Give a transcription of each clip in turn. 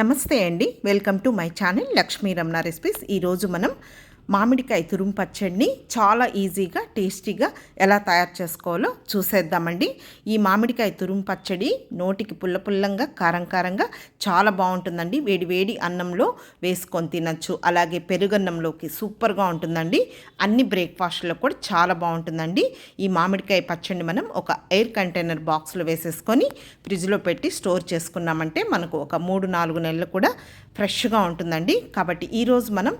నమస్తే అండి. Welcome to my channel Lakshmi Ramana recipes. ఈరోజు మనం మామిడికాయ తురుము పచ్చడిని చాలా ఈజీగా టేస్టీగా ఎలా తయారు చేసుకోవాలో చూసేద్దామండి. ఈ మామిడికాయ తురుము పచ్చడి నోటికి పుల్ల పుల్లంగా కారం కారంగా చాలా బాగుంటుందండి. వేడి వేడి అన్నంలో వేసుకొని తినచ్చు. అలాగే పెరుగన్నంలోకి సూపర్గా ఉంటుందండి. అన్ని బ్రేక్ఫాస్ట్లో కూడా చాలా బాగుంటుందండి. ఈ మామిడికాయ పచ్చడిని మనం ఒక ఎయిర్ కంటైనర్ బాక్స్లో వేసేసుకొని ఫ్రిడ్జ్లో పెట్టి స్టోర్ చేసుకున్నామంటే మనకు ఒక మూడు నాలుగు నెలలు కూడా ఫ్రెష్గా ఉంటుందండి. కాబట్టి ఈరోజు మనం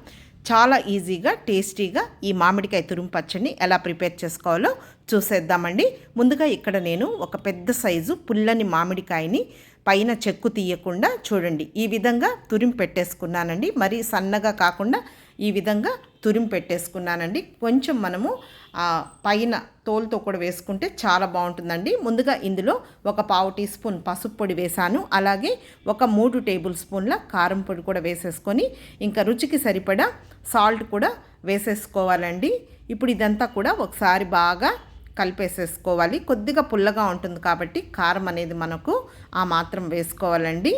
చాలా ఈజీగా టేస్టీగా ఈ మామిడికాయ తురుము పచ్చడిని ఎలా ప్రిపేర్ చేసుకోవాలో చూసేద్దామండి. ముందుగా ఇక్కడ నేను ఒక పెద్ద సైజు పుల్లని మామిడికాయని పైన చెక్కు తీయకుండా చూడండి. ఈ విధంగా తురిమి పెట్టేసుకున్నానండి. మరి సన్నగా కాకుండా ఈ విధంగా తురిమి పెట్టేసుకున్నానండి. కొంచెం మనము పైన తోలుతో కూడా వేసుకుంటే చాలా బాగుంటుందండి. ముందుగా ఇందులో ఒక పావు టీ స్పూన్ పసుపు పొడి వేశాను అలాగే ఒక మూడు టేబుల్ స్పూన్ల కారం పొడి కూడా వేసేసుకొని ఇంకా రుచికి సరిపడా సాల్ట్ కూడా వేసేసుకోవాలండి. ఇప్పుడు ఇదంతా కూడా ఒకసారి బాగా కలిపేసేసుకోవాలి. కొద్దిగా పుల్లగా ఉంటుంది కాబట్టి కారం అనేది మనకు ఆ మాత్రం వేసుకోవాలండి.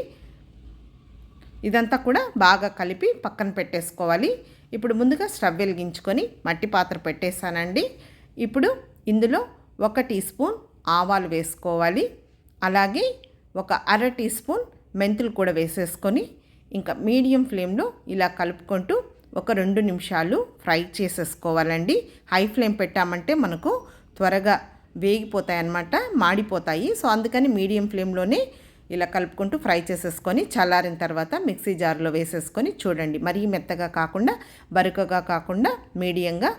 ఇదంతా కూడా బాగా కలిపి పక్కన పెట్టేసుకోవాలి. ఇప్పుడు ముందుగా స్టవ్ వెలిగించుకొని మట్టి పాత్ర పెట్టేశానండి. ఇప్పుడు ఇందులో ఒక టీ స్పూన్ ఆవాలు వేసుకోవాలి. అలాగే ఒక అర టీ స్పూన్ మెంతులు కూడా వేసేసుకొని ఇంకా మీడియం ఫ్లేమ్లో ఇలా కలుపుకుంటూ ఒక రెండు నిమిషాలు ఫ్రై చేసేసుకోవాలండి. హై ఫ్లేమ్ పెట్టామంటే మనకు త్వరగా వేగిపోతాయి అన్నమాట మాడిపోతాయి. సో అందుకని మీడియం ఫ్లేమ్లోనే ఇలా కలుపుకుంటూ ఫ్రై చేసేసుకొని చల్లారిన తర్వాత మిక్సీ జార్లో వేసేసుకొని చూడండి. మరీ మెత్తగా కాకుండా బరుకగా కాకుండా మీడియంగా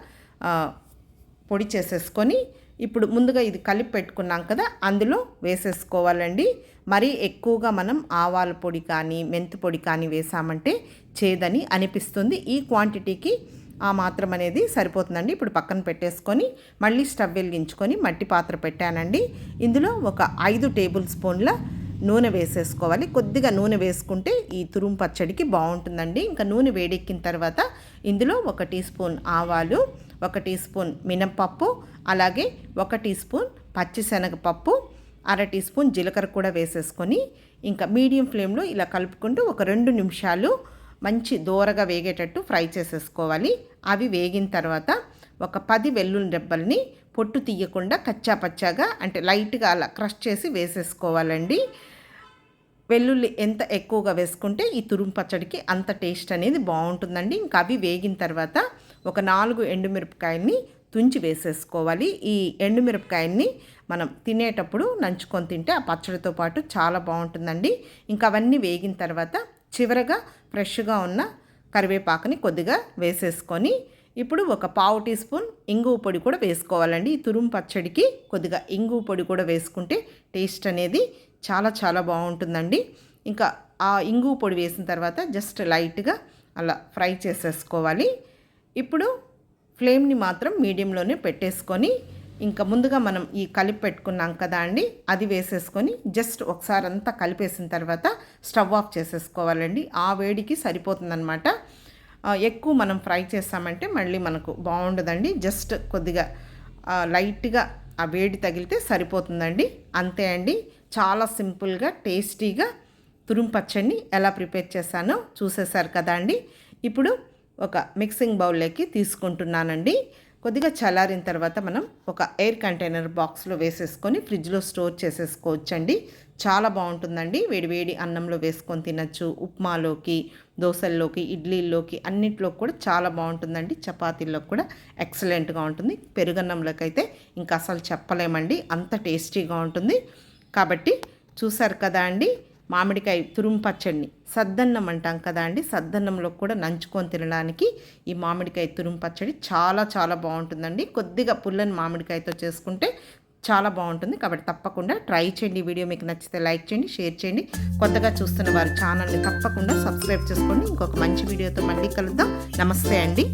పొడి చేసేసుకొని ఇప్పుడు ముందుగా ఇది కలిపి పెట్టుకున్నాం కదా అందులో వేసేసుకోవాలండి. మరీ ఎక్కువగా మనం ఆవాల పొడి కానీ మెంతి పొడి కానీ వేసామంటే చేదని అనిపిస్తుంది. ఈ క్వాంటిటీకి ఆ మాత్రం అనేది సరిపోతుందండి. ఇప్పుడు పక్కన పెట్టేసుకొని మళ్ళీ స్టవ్ వెలిగించుకొని మట్టి పాత్ర పెట్టానండి. ఇందులో ఒక ఐదు టేబుల్ స్పూన్ల నూనె వేసేసుకోవాలి. కొద్దిగా నూనె వేసుకుంటే ఈ తురుము పచ్చడికి బాగుంటుందండి. ఇంకా నూనె వేడెక్కిన తర్వాత ఇందులో ఒక టీ స్పూన్ ఆవాలు ఒక టీ స్పూన్ మినప్పప్పు అలాగే ఒక టీ స్పూన్ పచ్చిశనగపప్పు అర టీ స్పూన్ జీలకర్ర కూడా వేసేసుకొని ఇంకా మీడియం ఫ్లేమ్లో ఇలా కలుపుకుంటూ ఒక రెండు నిమిషాలు మంచి దూరగా వేగేటట్టు ఫ్రై చేసేసుకోవాలి. అవి వేగిన తర్వాత ఒక పది వెల్లుల్లి రెబ్బల్ని పొట్టు తీయకుండా కచ్చా పచ్చాగా అంటే లైట్గా అలా క్రష్ చేసి వేసేసుకోవాలండి. వెల్లుల్లి ఎంత ఎక్కువగా వేసుకుంటే ఈ తురుము పచ్చడికి అంత టేస్ట్ అనేది బాగుంటుందండి. ఇంకా అవి వేగిన తర్వాత ఒక నాలుగు ఎండుమిరపకాయల్ని తుంచి వేసేసుకోవాలి. ఈ ఎండుమిరపకాయల్ని మనం తినేటప్పుడు నంచుకొని తింటే ఆ పచ్చడితో పాటు చాలా బాగుంటుందండి. ఇంకా అవన్నీ వేగిన తర్వాత చివరగా ఫ్రెష్గా ఉన్న కరివేపాకుని కొద్దిగా వేసేసుకొని ఇప్పుడు ఒక పావు టీ స్పూన్ ఇంగువ పొడి కూడా వేసుకోవాలండి. ఈ తురుము పచ్చడికి కొద్దిగా ఇంగువ పొడి కూడా వేసుకుంటే టేస్ట్ అనేది చాలా చాలా బాగుంటుందండి. ఇంకా ఆ ఇంగువ పొడి వేసిన తర్వాత జస్ట్ లైట్గా అలా ఫ్రై చేసేసుకోవాలి. ఇప్పుడు ఫ్లేమ్ని మాత్రం మీడియంలోనే పెట్టేసుకొని ఇంకా ముందుగా మనం ఈ కలిపి పెట్టుకున్నాం కదా అండి అది వేసేసుకొని జస్ట్ ఒకసారి అంతా కలిపేసిన తర్వాత స్టవ్ ఆఫ్ చేసేసుకోవాలండి. ఆ వేడికి సరిపోతుందనమాట ఎక్కువ మనం ఫ్రై చేస్తామంటే మళ్ళీ మనకు బాగుండదండి. జస్ట్ కొద్దిగా లైట్గా ఆ వేడి తగిలితే సరిపోతుందండి. అంతే అండి. చాలా సింపుల్గా టేస్టీగా తురుము పచ్చడిని ఎలా ప్రిపేర్ చేశానో చూసేశారు కదా అండి. ఇప్పుడు ఒక మిక్సింగ్ బౌల్లోకి తీసుకుంటున్నానండి. కొద్దిగా చల్లారిన తర్వాత మనం ఒక ఎయిర్ కంటైనర్ బాక్స్లో వేసేసుకొని ఫ్రిడ్జ్లో స్టోర్ చేసేసుకోవచ్చండి. చాలా బాగుంటుందండి. వేడివేడి అన్నంలో వేసుకొని తినచ్చు. ఉప్మాలోకి దోశల్లోకి ఇడ్లీల్లోకి అన్నిట్లో కూడా చాలా బాగుంటుందండి. చపాతీల్లో కూడా ఎక్సలెంట్గా ఉంటుంది. పెరుగన్నంలోకి అయితే ఇంకా అసలు చెప్పలేమండి. అంత టేస్టీగా ఉంటుంది. కాబట్టి చూసారు కదా అండి. మామిడికాయ తురుము పచ్చడిని సద్దన్నం అంటాం కదా అండి. సద్దన్నంలో కూడా నంచుకొని తినడానికి ఈ మామిడికాయ తురుము పచ్చడి చాలా చాలా బాగుంటుందండి. కొద్దిగా పుల్లని మామిడికాయతో చేసుకుంటే చాలా బాగుంటుంది. కాబట్టి తప్పకుండా ట్రై చేయండి. వీడియో మీకు నచ్చితే లైక్ చేయండి షేర్ చేయండి. కొత్తగా చూస్తున్న వారి ఛానల్ని తప్పకుండా సబ్స్క్రైబ్ చేసుకోండి. ఇంకొక మంచి వీడియోతో మళ్ళీ కలుద్దాం. నమస్తే అండి.